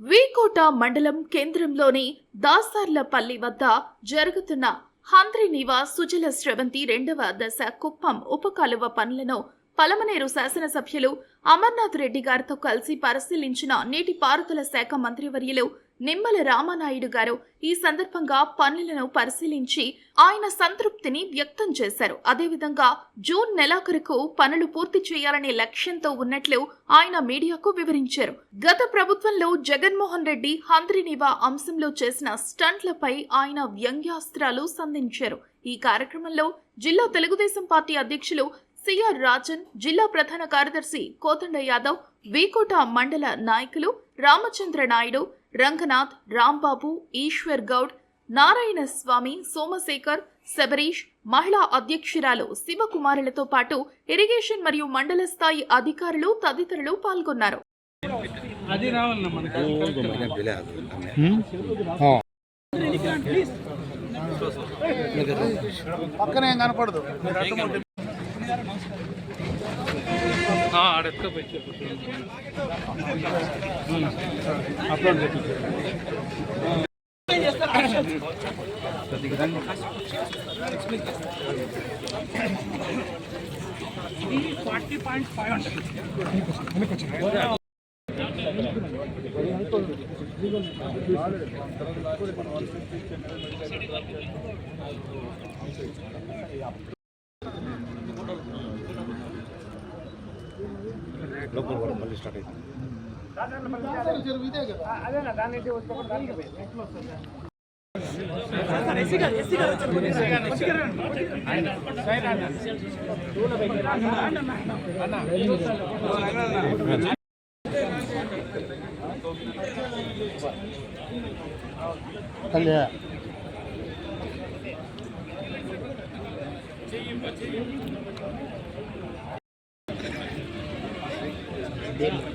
వీకోట మండలం కేంద్రంలోని దాసార్లపల్లి వద్ద జరుగుతున్న హంద్రినీవ సుజల స్రవంతి రెండవ దశ కుప్పం ఉపకాలువ పనులను పలమనేరు శాసనసభ్యులు అమర్నాథ్ రెడ్డి గారితో కలిసి పరిశీలించిన నీటిపారుదల శాఖ మంత్రివర్యులు నిమ్మల రామానాయుడు గారు ఈ సందర్భంగా పనులను పరిశీలించి ఆయన సంతృప్తిని వ్యక్తం చేశారు. అదేవిధంగా జూన్ నెలాఖరుకు పనులు పూర్తి చేయాలనే లక్ష్యంతో ఉన్నట్లు ఆయన మీడియాకు వివరించారు. గత ప్రభుత్వంలో జగన్మోహన్ రెడ్డి హంద్రినివా అంశంలో చేసిన స్టంట్లపై ఆయన వ్యంగ్యాస్త్రాలు సంధించారు. ఈ కార్యక్రమంలో జిల్లా తెలుగుదేశం పార్టీ అధ్యక్షులు సిఆర్ రాజన్ జిల్లా ప్రధాన కార్యదర్శి కోతండ యాదవ్ వీకోట మండల నాయకులు రామచంద్ర నాయుడు రంగనాథ్ రాంబాబు ఈశ్వర్ గౌడ్ నారాయణ స్వామి సోమశేఖర్ శబరీష్ మహిళా అధ్యక్షురాలు శివకుమారులతో పాటు ఇరిగేషన్ మరియు మండల స్థాయి అధికారులు తదితరులు పాల్గొన్నారు. పక్కన ఏం కనపడదు? అప్లోడ్ చేసి ఫార్టీ పాయింట్ ఫైవ్ లోపల కూడా మళ్ళీ స్టార్ట్ అయింది తల్లి. చెయ్యి చెయ్యి Yeah.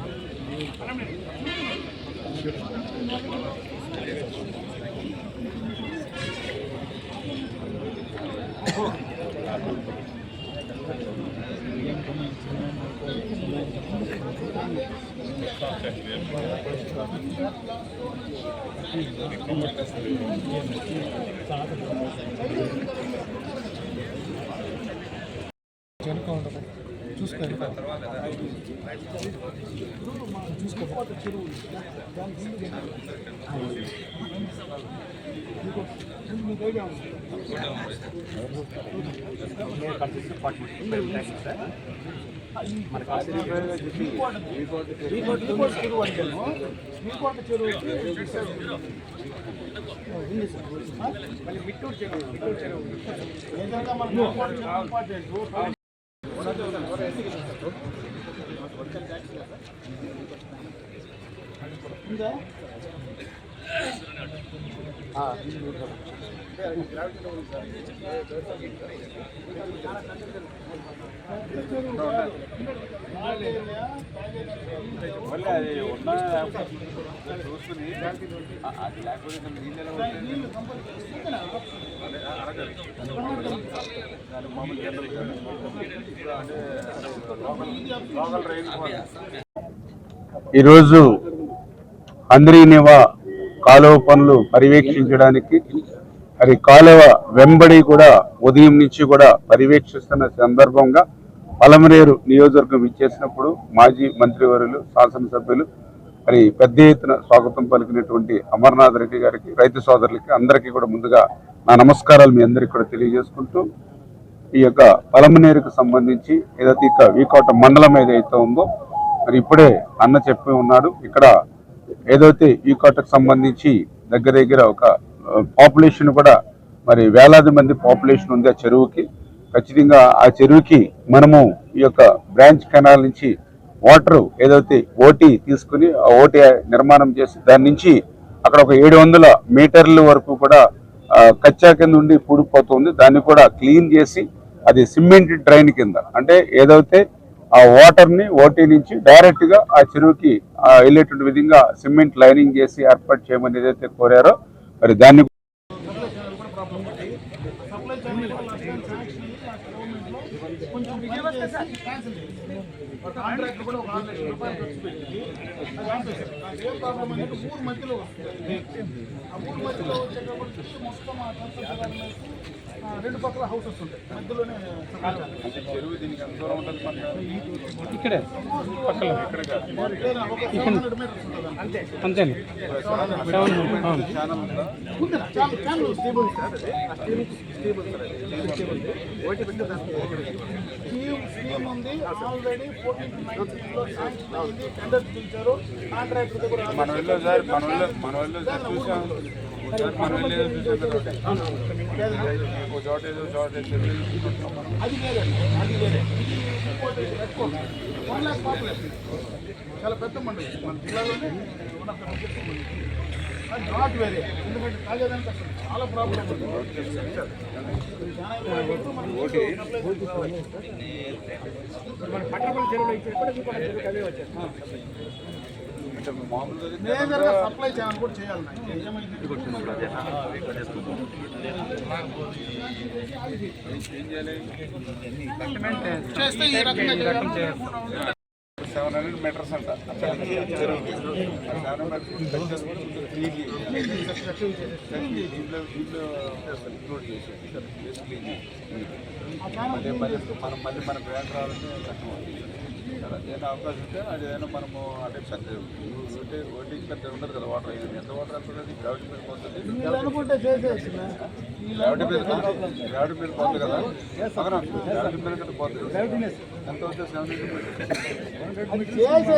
ఇదే కదా కళ్యా చూసుకో మళ్ళీ 혼자? అది ఉన్న చూసుకుని అది లేకపోతే నీళ్ళు అడగాలి. మామూలు అంటే ఈరోజు అందరినేవా కాలువ పనులు పర్యవేక్షించడానికి మరి కాలువ వెంబడి కూడా ఉదయం నుంచి కూడా పర్యవేక్షిస్తున్న సందర్భంగా పలమనేరు నియోజకవర్గం ఇచ్చేసినప్పుడు మాజీ మంత్రివర్యులు శాసనసభ్యులు మరి పెద్ద ఎత్తున స్వాగతం పలికినటువంటి అమర్నాథ్ రెడ్డి గారికి రైతు సోదరులకి అందరికీ కూడా ముందుగా నా నమస్కారాలు మీ అందరికీ కూడా తెలియజేసుకుంటూ ఈ యొక్క పలమనేరుకు సంబంధించి ఏదైతే ఇక వీకోట మండలం ఏదైతే ఉందో మరి ఇప్పుడే అన్న చెప్పి ఉన్నాడు. ఇక్కడ ఏదైతే ఈ కోటకు సంబంధించి దగ్గర దగ్గర ఒక పాపులేషన్ కూడా మరి వేలాది మంది పాపులేషన్ ఉంది ఆ చెరువుకి. ఖచ్చితంగా ఆ చెరువుకి మనము ఈ యొక్క బ్రాంచ్ కెనాల్ నుంచి వాటర్ ఏదైతే ఓటీ తీసుకుని ఆ ఓటీ నిర్మాణం చేసి దాని నుంచి అక్కడ ఒక ఏడు వందల మీటర్ల వరకు కూడా కచ్చా కింద ఉండి పూడిపోతుంది దాన్ని కూడా క్లీన్ చేసి అది సిమెంట్ డ్రైన్ కింద. అంటే ఏదైతే ఆ వాటర్ని ఓటీ నుంచి డైరెక్ట్గా ఆ చెరువుకి వెళ్ళేటువంటి విధంగా సిమెంట్ లైనింగ్ చేసి ఏర్పాటు చేయమని ఏదైతే కోరారో మరి దాన్ని కొంచెం మధ్యలో రెండు పక్కల హౌసెస్ ఉంటాయి. మధ్యలోనే సమాచారం. అంటే చెరువు దీనికి ఎంత దూరం ఉంటుంది మనకి ఇక్కడే పక్కన లేదా ఒక 700 మీటర్స్ ఉంటుంది అంతే. అంతేనే? స్టేబుల్ సార్ అది. ఆ స్టేబుల్ సార్. పెట్టి స్కీమ్ ఉంది. ఆల్రెడీ టెండర్ పిలిచారు కాంట్రాక్ట్ మనం వెళ్ళాం సార్ మనం వెళ్ళాం మనం వెళ్ళాం సార్ చూసాం. చాలా పెద్ద మండలి మన జిల్లాలోనే ఉన్న ఆఫ్ వేరే ఎందుకంటే తాగేదానికి అసలు చాలా ప్రాబ్లం ఉంది అంటే మామూలుగా మేజర్గా సప్లై ఛానల్ కూడా చేయాలి నాకు. ఏమైంది? ఏం చేయాలి చేస్తే ఈ రకంగా చేయాలి. సెవెన్ హండ్రెడ్ మీటర్స్ అంట దీంట్లో దీంట్లో ఇంక్లూడ్ చేసేది మళ్ళీ మళ్ళీ మనం మళ్ళీ మన బ్రాండ్ రావాలంటే కష్టం అవుతుంది కదా ఏదైనా అవకాశం ఉంటే అది ఏదైనా మనము అంటే పెద్ద ఒకటి ఒకటి పెద్ద ఉండదు కదా వాటర్ ఎంత వాటర్ వెళ్తుంది గ్రావిటీ మీద పోతుంది. గ్రావిటీ మీద గ్రావిటీ మీద పోతుంది. కదా? పక్కన గ్రావిటీ మీద కదా పోతుంది. ఎంత వచ్చే సెవెన్ అది చేసే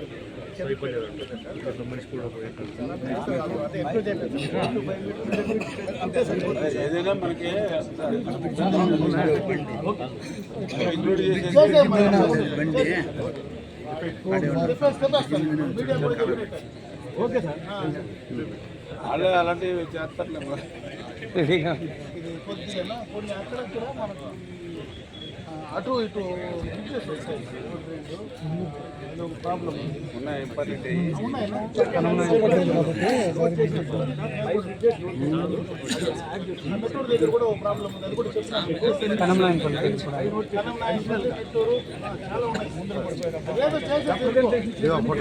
ఏదైనా మనకి ఇంక్లూడ్ చేసేసి చేసే మరి. రిక్వెస్ట్ చెప్పేస్తాను. మీడియా కూడా చెప్పేస్తాను. ఓకే సార్ వాళ్ళు అలాంటివి చేస్తారులే మరి. ఇది కొద్దిగా కొన్ని అక్కడక్కడ మనకు ఆ, అటు ఇటు ప్రాబ్లం ఉంది ఉన్నాయి ఇంపార్టెంట్ ఉన్నాయి మెట్రో దగ్గర కూడా ఒక ప్రాబ్లం ఉంది అది కూడా చెప్పినాను కనంనాయనపల్లి, మెట్రూరు, ఆ, చాలా ఉన్నాయి ముందర పడిపోయారు. అదేదో చేసేది ఇప్పుడు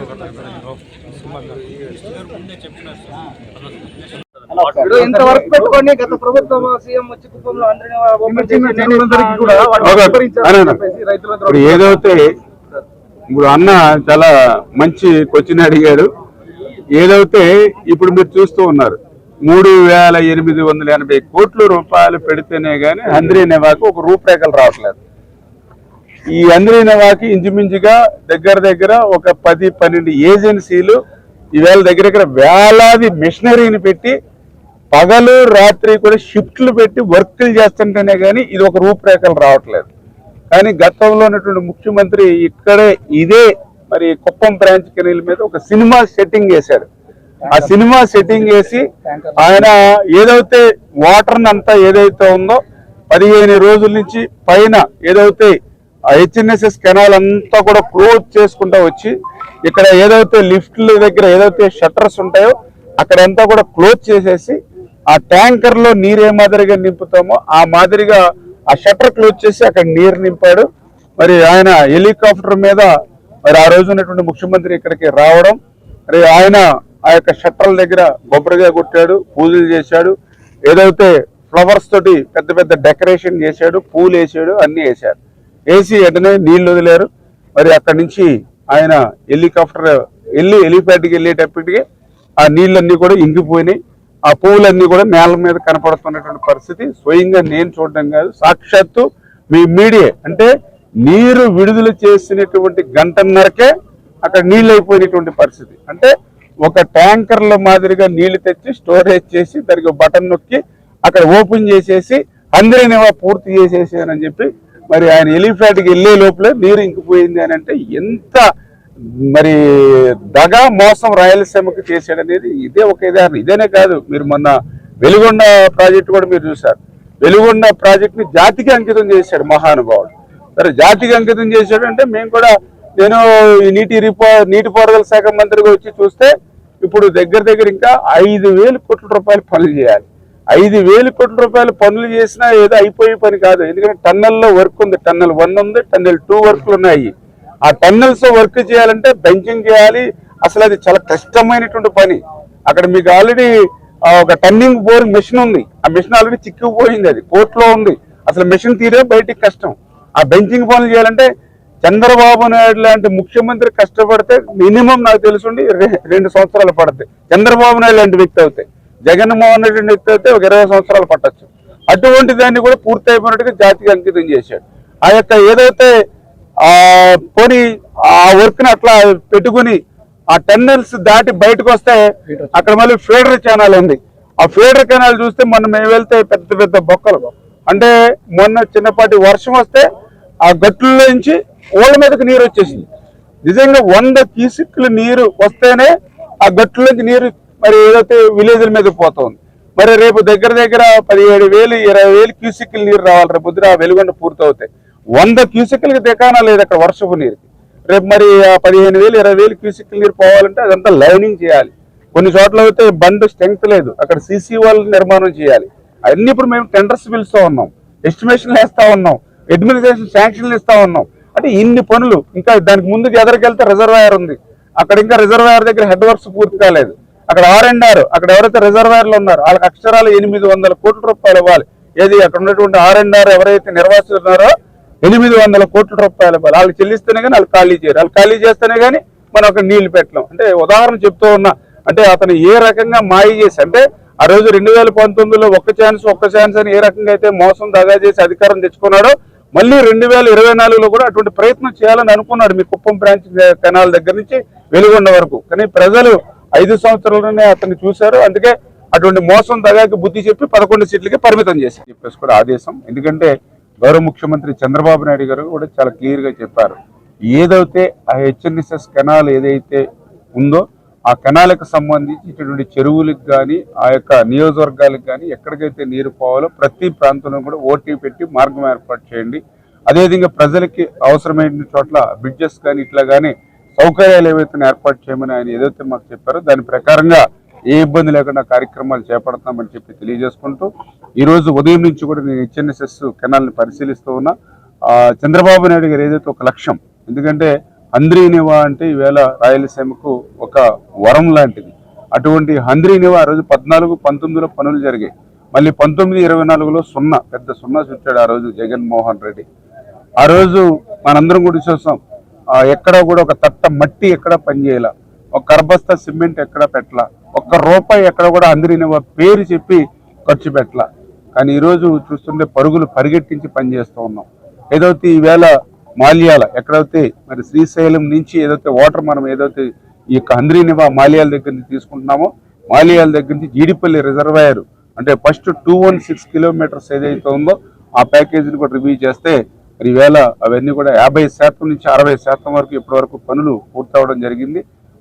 ఇంత వర్క్ పెట్టుకొని గత ప్రభుత్వం సీఎం వచ్చి కుప్పంలో అందరినీ ఏదైతే ఇప్పుడు అన్న చాలా మంచి క్వశ్చన్ అడిగాడు. ఏదైతే ఇప్పుడు మీరు చూస్తూ ఉన్నారు మూడు వేల ఎనిమిది వందల ఎనభై కోట్ల రూపాయలు పెడితేనే గానీ హంద్రీ నెవాకు ఒక రూపురేఖలు రావట్లేదు. ఈ హంద్రీ నెవాకి ఇంచుమించుగా దగ్గర దగ్గర ఒక పది పన్నెండు ఏజెన్సీలు ఈవేళ దగ్గర దగ్గర వేలాది మిషనరీని పెట్టి పగలు రాత్రి కూడా షిఫ్ట్లు పెట్టి వర్క్లు చేస్తుంటేనే కానీ ఇది ఒక రూపురేఖలు రావట్లేదు. కానీ గతంలో ఉన్నటువంటి ముఖ్యమంత్రి ఇక్కడే ఇదే మరి కుప్పం బ్రాంచ్ కెనీల మీద ఒక సినిమా సెట్టింగ్ వేశాడు ఆ సినిమా సెట్టింగ్ వేసి ఆయన ఏదైతే వాటర్ అంతా ఏదైతే ఉందో పదిహేను రోజుల నుంచి పైన ఏదైతే హెచ్ఎన్ఎస్ఎస్ కెనాల్ అంతా కూడా క్లోజ్ చేసుకుంటూ వచ్చి ఇక్కడ ఏదైతే లిఫ్ట్ల దగ్గర ఏదైతే షట్టర్స్ ఉంటాయో అక్కడంతా కూడా క్లోజ్ చేసేసి ఆ ట్యాంకర్లో నీరు ఏ మాదిరిగా నింపుతామో ఆ మాదిరిగా ఆ షట్టర్ క్లోజ్ చేసి అక్కడ నీరు నింపాడు. మరి ఆయన హెలికాప్టర్ మీద మరి ఆ రోజు ఉన్నటువంటి ముఖ్యమంత్రి ఇక్కడికి రావడం మరి ఆయన ఆ యొక్క షట్టర్ల దగ్గర కొబ్బరిగా కొట్టాడు పూజలు చేశాడు. ఏదైతే ఫ్లవర్స్ తోటి పెద్ద పెద్ద డెకరేషన్ చేశాడు పూలు వేసాడు అన్ని వేశాడు వేసి వెంటనే నీళ్ళు వదిలేరు. మరి అక్కడి నుంచి ఆయన హెలికాప్టర్ వెళ్ళి హెలిప్యాడ్కి వెళ్ళేటప్పటికి ఆ నీళ్ళన్నీ కూడా ఇంకిపోయినాయి. ఆ పువ్వులన్నీ కూడా నేల మీద కనపడుతున్నటువంటి పరిస్థితి. స్వయంగా నేను చూడడం కాదు సాక్షాత్తు మీ మీడియా. అంటే నీరు విడుదల చేసినటువంటి గంటన్నరకే అక్కడ నీళ్ళు అయిపోయినటువంటి పరిస్థితి. అంటే ఒక ట్యాంకర్ల మాదిరిగా నీళ్ళు తెచ్చి స్టోరేజ్ చేసి దానికి బటన్ నొక్కి అక్కడ ఓపెన్ చేసేసి అందరినేవా పూర్తి చేసేసానని చెప్పి మరి ఆయన ఎలిఫాట్కి వెళ్ళే లోపలే నీరు ఇంకిపోయింది అని అంటే ఎంత మరి దగా మోసం రాయలసీమకు చేశాడనేది ఇదే ఒక ఉదాహరణ. ఇదేనే కాదు మీరు మొన్న వెలుగొండ ప్రాజెక్ట్ కూడా మీరు చూశారు. వెలుగొండ ప్రాజెక్ట్ని జాతికి అంకితం చేశాడు మహానుభావుడు. సరే జాతికి అంకితం చేశాడు అంటే మేము కూడా నేను ఈ నీటి రిపో నీటిపారుదల శాఖ మంత్రిగా వచ్చి చూస్తే ఇప్పుడు దగ్గర దగ్గర ఇంకా ఐదు వేలు కోట్ల రూపాయలు పనులు చేయాలి. ఐదు వేలు కోట్ల రూపాయలు పనులు చేసినా ఏదో అయిపోయే పని కాదు. ఎందుకంటే టన్నెల్లో వర్క్ ఉంది. టన్నెల్ వన్ ఉంది టన్నెల్ టూ వర్క్లు ఉన్నాయి. ఆ టన్నెల్స్ వర్క్ చేయాలంటే బెంచింగ్ చేయాలి. అసలు అది చాలా కష్టమైనటువంటి పని. అక్కడ మీకు ఆల్రెడీ ఒక టన్నింగ్ బోరింగ్ మెషిన్ ఉంది. ఆ మెషిన్ ఆల్రెడీ చిక్కుపోయింది అది. కోర్టులో ఉంది. అసలు మెషిన్ తీరే బయటికి కష్టం. ఆ బెంచింగ్ పనులు చేయాలంటే చంద్రబాబు నాయుడు లాంటి ముఖ్యమంత్రి కష్టపడితే మినిమం నాకు తెలుసుండి రె- రెండు సంవత్సరాలు పడతాయి చంద్రబాబు నాయుడు లాంటి వ్యక్తి అవుతాయి జగన్మోహన్ రెడ్డి వ్యక్తి అయితే ఒక ఇరవై సంవత్సరాలు పట్టొచ్చు. అటువంటి దాన్ని కూడా పూర్తి అయిపోయినట్టుగా జాతికి అంకితం చేశాడు. ఆ యొక్క ఏదైతే పోనీ ఆ వర్క్ని అట్లా పెట్టుకుని ఆ టన్నెల్స్ దాటి బయటకు వస్తే అక్కడ మళ్ళీ ఫీడర్ ఛానల్ ఉంది. ఆ ఫీడర్ కెనాల్ చూస్తే మొన్న మేము వెళ్తే పెద్ద పెద్ద బొక్కలు. అంటే మొన్న చిన్నపాటి వర్షం వస్తే ఆ గట్టుల్లో నుంచి ఓళ్ళ మీదకి నీరు వచ్చేసింది. నిజంగా వంద కీసిక్లు నీరు వస్తేనే ఆ గట్టులోంచి నీరు మరి ఏదైతే విలేజ్ల మీద పోతుంది. మరి రేపు దగ్గర దగ్గర పదిహేడు వేలు ఇరవై వేలు క్యూసిక్ల నీరు రావాలి రేపు పొద్దున ఆ వెలుగొండ పూర్తవుతాయి వంద క్యూసిక్లకి దికానా లేదు అక్కడ వర్షపు నీరుకి? రేపు మరి పదిహేను వేలు ఇరవై వేలు క్యూసిక్ల నీరు పోవాలంటే అదంతా లైనింగ్ చేయాలి. కొన్ని చోట్ల అయితే బండ్ స్ట్రెంగ్త్ లేదు. అక్కడ సీసీ వాళ్ళు నిర్మాణం చేయాలి. అన్ని ఇప్పుడు మేము టెండర్స్ పిలుస్తూ ఉన్నాం. ఎస్టిమేషన్లు వేస్తూ ఉన్నాం. అడ్మినిస్ట్రేషన్ శాంక్షన్లు ఇస్తా ఉన్నాం. అంటే ఇన్ని పనులు. ఇంకా దానికి ముందుకు ఎదరికెళ్తే రిజర్వాయర్ ఉంది. అక్కడ ఇంకా రిజర్వాయర్ దగ్గర హెడ్ వర్క్స్ పూర్తి కాలేదు. అక్కడ ఆర్ అండ్ ఆర్ అక్కడ ఎవరైతే రిజర్వాయర్లు ఉన్నారో వాళ్ళకి అక్షరాలు ఎనిమిది వందల కోట్ల రూపాయలు ఇవ్వాలి. ఏది అక్కడ ఉన్నటువంటి ఆర్ అండ్ ఆర్ ఎవరైతే నిర్వాసిస్తున్నారో ఎనిమిది వందల కోట్ల రూపాయల వాళ్ళు చెల్లిస్తేనే కానీ వాళ్ళు ఖాళీ చేయరు. వాళ్ళు ఖాళీ చేస్తేనే కానీ మనం అక్కడ నీళ్ళు పెట్టలేం. అంటే ఉదాహరణ చెప్తూ ఉన్నా అంటే అతను ఏ రకంగా మాయ చేసి అంటే ఆ రోజు రెండు వేల పంతొమ్మిదిలో ఒక్క ఛాన్స్ ఒక్క ఛాన్స్ అని ఏ రకంగా అయితే మోసం దగా చేసి అధికారం తెచ్చుకున్నాడో మళ్ళీ రెండు వేల ఇరవై నాలుగులో కూడా అటువంటి ప్రయత్నం చేయాలని అనుకున్నాడు మీ కుప్పం బ్రాంచ్ కెనాల్ దగ్గర నుంచి వెలుగొండ వరకు. కానీ ప్రజలు ఐదు సంవత్సరాలనే అతన్ని చూశారు. అందుకే అటువంటి మోసం దగాకి బుద్ధి చెప్పి పదకొండు సీట్లకి పరిమితం చేసి చెప్పేసి కూడా ఆదేశం. ఎందుకంటే గౌరవ ముఖ్యమంత్రి చంద్రబాబు నాయుడు గారు కూడా చాలా క్లియర్గా చెప్పారు. ఏదైతే ఆ హెచ్ఎన్ఎస్ఎస్ కెనాల్ ఏదైతే ఉందో ఆ కెనాలకు సంబంధించి ఇటువంటి చెరువులకు కానీ ఆ యొక్క నియోజకవర్గాలకు కానీ ఎక్కడికైతే నీరు పోవాలో ప్రతి ప్రాంతంలో కూడా ఓటీ పెట్టి మార్గం ఏర్పాటు చేయండి. అదేవిధంగా ప్రజలకి అవసరమైన చోట్ల బ్రిడ్జెస్ కానీ ఇట్లా కానీ సౌకర్యాలు ఏవైతే ఏర్పాటు చేయమని ఆయన ఏదైతే మాకు చెప్పారో దాని ప్రకారంగా ఏ ఇబ్బంది లేకుండా కార్యక్రమాలు చేపడతామని చెప్పి తెలియజేసుకుంటూ ఈరోజు ఉదయం నుంచి కూడా నేను హెచ్ఎన్ఎస్ఎస్ కెనాల్ని పరిశీలిస్తూ ఉన్నా. చంద్రబాబు నాయుడు గారు ఏదైతే ఒక లక్ష్యం ఎందుకంటే హంద్రీనివా అంటే ఈవేళ రాయలసీమకు ఒక వరం లాంటిది. అటువంటి హంద్రీనివా ఆ రోజు పద్నాలుగు పంతొమ్మిదిలో పనులు జరిగాయి. మళ్ళీ పంతొమ్మిది ఇరవై నాలుగులో సున్నా పెద్ద సున్నా చుట్టాడు ఆ రోజు జగన్మోహన్ రెడ్డి. ఆ రోజు మనందరం కూడా చూసాం ఎక్కడ కూడా ఒక తట్ట మట్టి ఎక్కడ పనిచేయాల. ఒక కర్బస్తా సిమెంట్ ఎక్కడ పెట్టలా? ఒక్క రూపాయి ఎక్కడ కూడా అందరినివా పేరు చెప్పి ఖర్చు పెట్టలా. కానీ ఈరోజు చూస్తుంటే పరుగులు పరిగెట్టించి పనిచేస్తూ ఉన్నాం. ఏదైతే ఈవేళ మాల్యాల ఎక్కడైతే మరి శ్రీశైలం నుంచి ఏదైతే వాటర్ మనం ఏదైతే ఈ యొక్క హంద్రీనివా మాల్యాల దగ్గర నుంచి తీసుకుంటున్నామో మాల్యాల దగ్గర నుంచి జీడిపల్లి రిజర్వాయర్ అంటే first two one six kilometres ఏదైతే ఉందో ఆ ప్యాకేజీని కూడా రివ్యూ చేస్తే మరి ఈవేళ అవన్నీ కూడా యాభై శాతం నుంచి అరవై శాతం వరకు ఇప్పటి వరకు పనులు పూర్తవడం జరిగింది.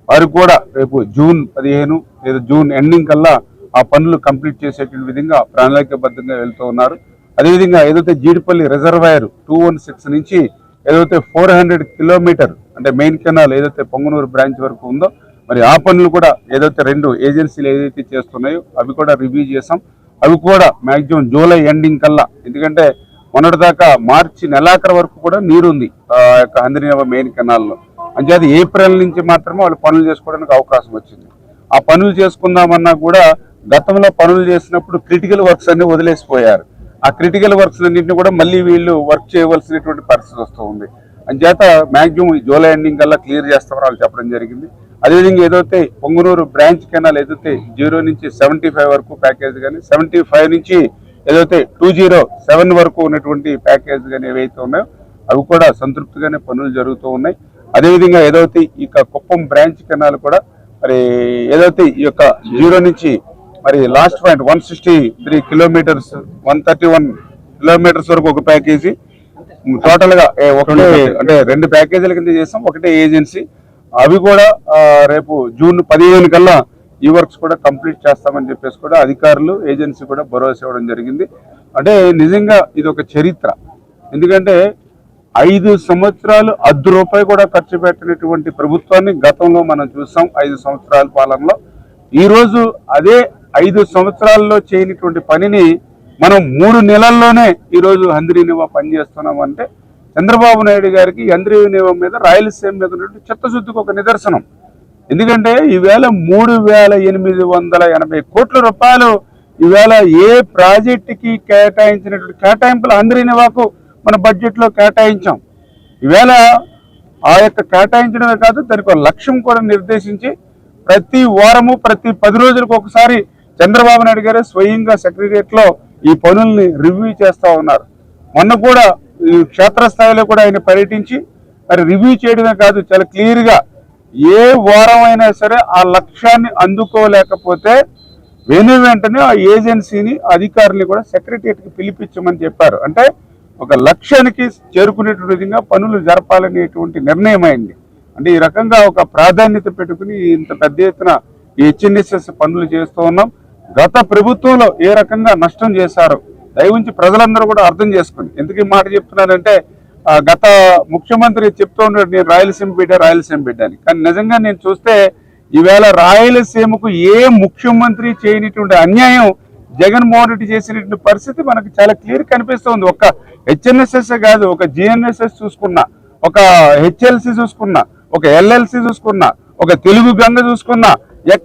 వారు కూడా రేపు జూన్ పదిహేను లేదా జూన్ ఎండింగ్ కల్లా ఆ పనులు కంప్లీట్ చేసేటువంటి విధంగా ప్రణాళికబద్ధంగా వెళ్తూ ఉన్నారు. అదేవిధంగా ఏదైతే Jeedipalli reservoir two one six నుంచి ఏదైతే ఫోర్ హండ్రెడ్ కిలోమీటర్ అంటే మెయిన్ కెనాల్ ఏదైతే పొంగనూరు బ్రాంచ్ వరకు ఉందో మరి ఆ పనులు కూడా ఏదైతే రెండు ఏజెన్సీలు ఏదైతే చేస్తున్నాయో అవి కూడా రివ్యూ చేసాం అవి కూడా మాక్సిమం జూలై ఎండింగ్ కల్లా. ఎందుకంటే మొన్నటిదాకా మార్చి నెలాఖరు వరకు కూడా నీరుంది ఆ యొక్క హంద్రీనవ మెయిన్ కెనాల్లో. అంచేది ఏప్రిల్ నుంచి మాత్రమే వాళ్ళు పనులు చేసుకోవడానికి అవకాశం వచ్చింది. ఆ పనులు చేసుకుందామన్నా కూడా గతంలో పనులు చేసినప్పుడు క్రిటికల్ వర్క్స్ అన్ని వదిలేసిపోయారు. ఆ క్రిటికల్ వర్క్స్ అన్నింటినీ కూడా మళ్ళీ వీళ్ళు వర్క్ చేయవలసినటువంటి పరిస్థితి వస్తూ ఉంది. అంచేత మ్యాక్సిమం జూలై ఎండింగ్ కల్లా క్లియర్ చేస్తామని వాళ్ళు చెప్పడం జరిగింది. అదేవిధంగా ఏదైతే పొంగునూరు బ్రాంచ్ కెనాల్ ఏదైతే జీరో నుంచి సెవెంటీ ఫైవ్ వరకు ప్యాకేజ్ కానీ సెవెంటీ ఫైవ్ నుంచి ఏదైతే టూ జీరో సెవెన్ వరకు ఉన్నటువంటి ప్యాకేజ్ కానీ ఏవైతే ఉన్నాయో అవి కూడా సంతృప్తిగానే పనులు జరుగుతూ ఉన్నాయి. అదేవిధంగా ఏదైతే ఈ యొక్క కుప్పం బ్రాంచ్ కెనాల్ కూడా మరి ఏదైతే ఈ యొక్క జీరో నుంచి మరి last point one sixty three kilometres one thirty one kilometres వరకు ఒక ప్యాకేజీ. టోటల్గా ఒకటే అంటే రెండు ప్యాకేజీల కింద చేస్తాం ఒకటే ఏజెన్సీ. అవి కూడా రేపు జూన్ పదిహేను కల్లా ఈ వర్క్స్ కూడా కంప్లీట్ చేస్తామని చెప్పేసి కూడా అధికారులు ఏజెన్సీ కూడా భరోసా ఇవ్వడం జరిగింది. అంటే నిజంగా ఇది ఒక చరిత్ర. ఎందుకంటే ఐదు సంవత్సరాలు అర్ధ రూపాయి కూడా ఖర్చు పెట్టినటువంటి ప్రభుత్వాన్ని గతంలో మనం చూసాం ఐదు సంవత్సరాల పాలనలో. ఈరోజు అదే ఐదు సంవత్సరాల్లో చేయనటువంటి పనిని మనం మూడు నెలల్లోనే ఈరోజు హంద్రీనివా పనిచేస్తున్నాం అంటే చంద్రబాబు నాయుడు గారికి హంద్రీనివా మీద రాయలసీమ మీద ఉన్నటువంటి చిత్తశుద్ధికి ఒక నిదర్శనం. ఎందుకంటే ఈవేళ మూడు వేల ఎనిమిది వందల ఎనభై కోట్ల రూపాయలు ఈవేళ ఏ ప్రాజెక్టుకి కేటాయించినటువంటి కేటాయింపులు హంద్రీనివాకు మన బడ్జెట్లో కేటాయించాం. ఈవేళ ఆ యొక్క కేటాయించడమే కాదు దానికి లక్ష్యం కూడా నిర్దేశించి ప్రతి వారము ప్రతి పది రోజులకు ఒకసారి చంద్రబాబు నాయుడు గారు స్వయంగా సెక్రటరియట్లో ఈ పనుల్ని రివ్యూ చేస్తూ ఉన్నారు. మొన్న కూడా ఈ క్షేత్రస్థాయిలో కూడా ఆయన పర్యటించి మరి రివ్యూ చేయడమే కాదు చాలా క్లియర్గా ఏ వారం అయినా సరే ఆ లక్ష్యాన్ని అందుకోలేకపోతే వెను వెంటనే ఆ ఏజెన్సీని అధికారుల్ని కూడా సెక్రటరియట్కి పిలిపించమని చెప్పారు. అంటే ఒక లక్ష్యానికి చేరుకునేటువంటి విధంగా పనులు జరపాలనేటువంటి నిర్ణయం అయింది. అంటే ఈ రకంగా ఒక ప్రాధాన్యత పెట్టుకుని ఇంత పెద్ద ఎత్తున ఈ హెచ్ఎన్ఎస్ఎస్ పనులు చేస్తూ ఉన్నాం. గత ప్రభుత్వంలో ఏ రకంగా నష్టం చేశారో దయవుంచి ప్రజలందరూ కూడా అర్థం చేసుకోండి. ఎందుకు ఈ మాట చెప్తున్నానంటే గత ముఖ్యమంత్రి చెప్తూ ఉన్నాడు నేను రాయలసీమ బిడ్డ రాయలసీమ బిడ్డ అని. కానీ నిజంగా నేను చూస్తే ఈవేళ రాయలసీమకు ఏ ముఖ్యమంత్రి చేయనటువంటి అన్యాయం జగన్మోహన్ రెడ్డి చేసినటువంటి పరిస్థితి మనకు చాలా క్లియర్ కనిపిస్తుంది. ఒక హెచ్ఎన్ఎస్ఎస్ కాదు ఒక జిఎన్ఎస్ఎస్ చూసుకున్నా ఒక హెచ్ఎల్సి చూసుకున్నా ఒక ఎల్ఎల్సి చూసుకున్నా ఒక తెలుగు గంగ చూసుకున్నా